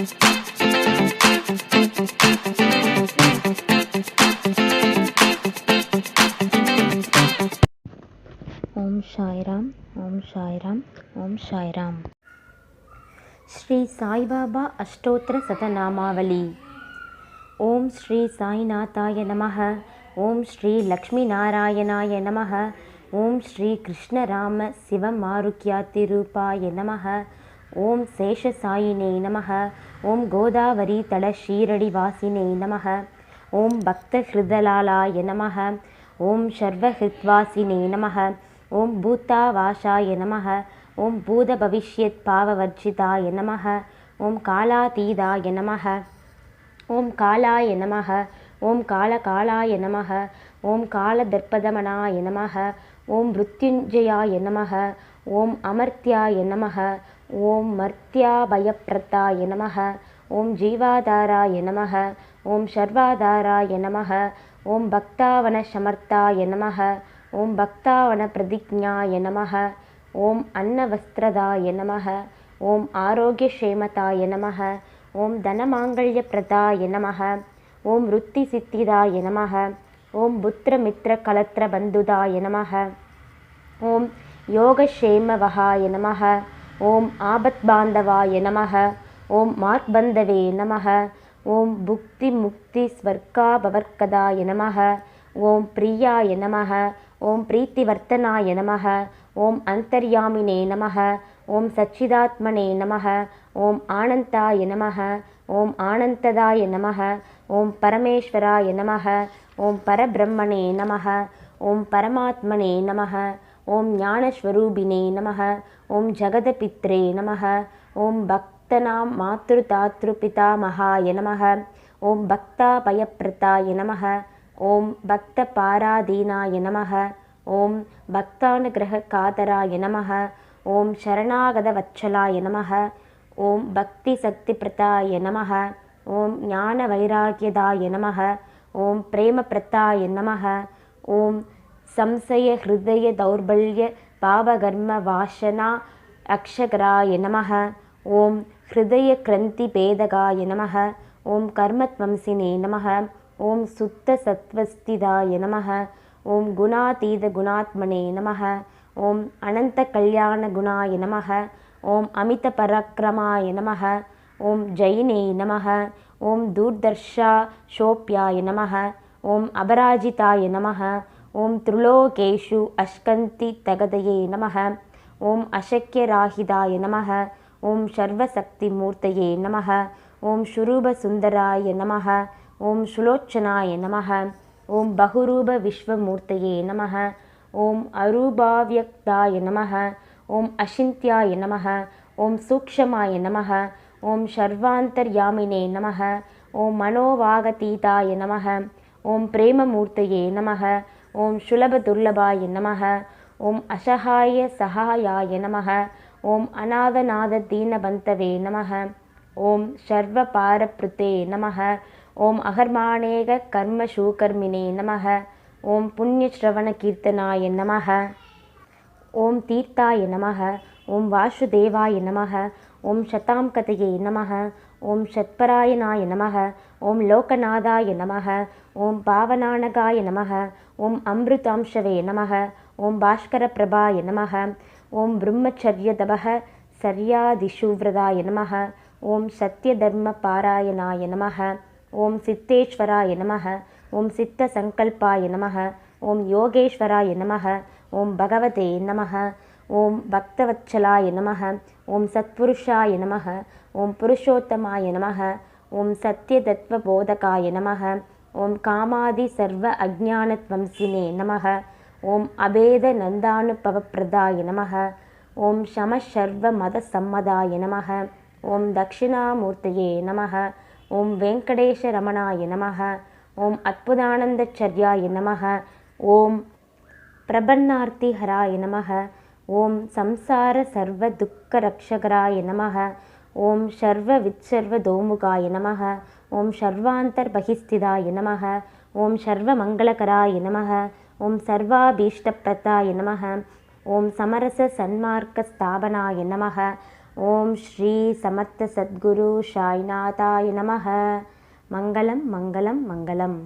ஓம் சாய்ராம் ஓம் சாய்ராம் ஓம் சாய்ராம். ஸ்ரீ சாய்பாபா அஷ்டோத்திர சதநாமாவளி. ஓம் ஸ்ரீ சாய்நாத்தாய நமக ஓம் ஸ்ரீ லக்ஷ்மி நாராயணாய நமக ஓம் ஸ்ரீ கிருஷ்ணராம சிவமாருக்யாத்திரூபாய நமக ஓம் சேஷசாயினே நமக ஓம் கோதாவரி தள ஷீரடிவாசினே நமக ஓம் பக்த ஹிருதலாலாய நமக ஓம் சர்வஹிருத்வாசினே நமக ஓம் பூத்தாவாஷாய நமக ஓம் பூத பவிஷ்யத் பாவவர்ஜிதாய நமக ஓம் காலாதீதாய நமக ஓம் காலாய நமக ஓம் காலகாலாய நமக ஓம் காலதர்ப்பதமனாய நமக ஓம் மிருத்யுஞ்சயாய நமக ஓம் அமர்த்தியாய நமக ஓம் மர்த்தியாபயப்ரதாய நமக ஓம் ஜீவாதாராய நமக ஓம் சர்வாதாராய நமக ஓம் பக்தாவன சமர்த்தாய நமக ஓம் பக்தாவன பிரதிஜாய நமக ஓம் அன்னவஸ்திரதாய நமக ஓம் ஆரோக்கியக்ஷேமதாய நமக ஓம் தனமாங்கல்யப்பிரதாய நமக ஓம் ருத்தி சித்திதாய நமக ஓம் புத்திரமித்திரகலத்திரபந்துதாய நமக ஓம் யோகக்ஷேமவகாய நமக ஓம் ஆபத் பாந்தவாய நமக ஓம் மார்க்பந்தவே நமக ஓம் புக்தி முக்தி புக்திமுக்திஸ்வர்காபவர்க்கதாய நமக ஓம் பிரியாய நமக ஓம் பிரீத்திவர்த்தனாய நமக ஓம் அந்தர்யாமினே நமக ஓம் சச்சிதாத்மனே நமக ஓம் ஆனந்தாய நமக ஓம் ஆனந்ததாய நமக ஓம் பரமேஸ்வராய நமக ஓம் பரபிரம்மணே நமக ஓம் பரமாத்மனே நமக ஓம் ஞானஸ்வரூபினே நமக ஓம் ஜகதபித்ரே நமக ஓம் பக்தனாம் மாத்ரு தாத்ரு மாத்ருதாத்ருபிதாமகாய நமக ஓம் பக்தா பக்தாபயப்ரதாய நமக ஓம் பக்த பாராதீனாய நமக ஓம் பக்தானுகிரக காதராய நமக ஓம் சரணாகத வச்சலாய நமக ஓம் பக்தி சக்தி பிரதாய நமக ஓம் ஞான ஞானவைராக்கியதாய நமக ஓம் பிரேம பிரேமபிரதாய நமக ஓம் சம்சய ஹிருதய தௌர்பல்ய பாவகர்ம வாசனா அக்ஷகராய நமக ஓம் ஹிருதய கிரந்தி பேதகாய நமக ஓம் கர்மத்வம்சினே நமக ஓம் சுத்த சத்வஸ்திதாய நமக ஓம் குணாதீத குணாத்மனே நமக ஓம் அனந்த கல்யாண குணாய நமக ஓம் அமித பராக்கிரமாய நமக ஓம் ஜெயினே நமக ஓம் தூர்தர்ஷா ஷோப்யாய நமக ஓம் அபராஜிதாய நமக ஓம் திருலோகேஷு அஷ்கந்தி தகதையே நமக ஓம் அசக்கியராகிதாய நமக ஓம் சர்வசக்தி மூர்த்தையே நமக ஓம் சுரூப சுந்தராய நமக ஓம் சுலோச்சனாய நமக ஓம் பகுரூப விஸ்வமூர்த்தையே நமக ஓம் அரூபாவியக்தாய நமக ஓம் அஷிந்தியாய நமக ஓம் சூக்ஷமாய நமக ஓம் சர்வாந்தர்யாமினே நமக ஓம் மனோவாகதீதாய நமக ஓம் பிரேமமூர்த்தையே நமக ஓம் சுலப துர்லபாய நமக ஓம் அசகாய சகாயாய நமக ஓம் அநாதநாத தீனபந்தவே நமக ஓம் சர்வ பாரப்ருத்தே நமக ஓம் அகர்மாணேக கர்ம சூகர்மினே நமக ஓம் புண்ணிய ஸ்ரவண கீர்த்தனாய நமக ஓம் தீர்த்தாய நமக ஓம் வாசுதேவாய நமக ஓம் சதாம் கதையே நமக ஓம் சத்பராயணாய நமக ஓம் லோகநாதாய நமக ஓம் பாவனானகாய நமக ஓம் அம்ருதாம்சவே நமக ஓம் பாஸ்கர பிரபாய நமக ஓம் பிரம்மச்சரிய தபக சர்யாதிஷுவிரதாய நமக ஓம் சத்ய தர்ம பாராயணாய நமக ஓம் சித்தேஸ்வராய நமக ஓம் சித்த சங்கல்பாய நமக ஓம் யோகேஸ்வராய நமக ஓம் பகவதே நமக ஓம் பக்தவச்சலாய நமக ஓம் சத்புருஷாய நமக ஓம் புருஷோத்தமாய நமக ஓம் சத்ய தத்துவ போதகாய நமக ஓம் காமாதி சர்வ அஜானத்வம்சினே நமக. ஓம் அபேத நந்தானுபவப்பிரதாய நமக. ஓம் சமசர்வ மத சம்மதாய நமக. ஓம் தக்ஷிணாமூர்த்தியே நமக. ஓம் வெங்கடேஷ ரமணாய நமக. ஓம் அற்புதானந்தச்சர்யாய நமக. ஓம் பிரபன்னார்த்தி ஹராய நமக. ஓம் சம்சார சர்வ துக்க ரக்ஷகராய நமக. ஓம் சர்வ விச்சர்வ தோமுகாய நமக. ஓம் சர்வாந்தர் பகிஸ்திதாய நமக ஓம் சர்வ மங்களகராய நமக ஓம் சர்வாபீஷ்டப்பிரதாய நமக ஓம் சமரச சன்மார்க்க ஸ்தாபனாய நமக ஓம் ஸ்ரீ சமர்த்த சத்குரு சாய்நாதாய நமக மங்களம் மங்களம் மங்களம்.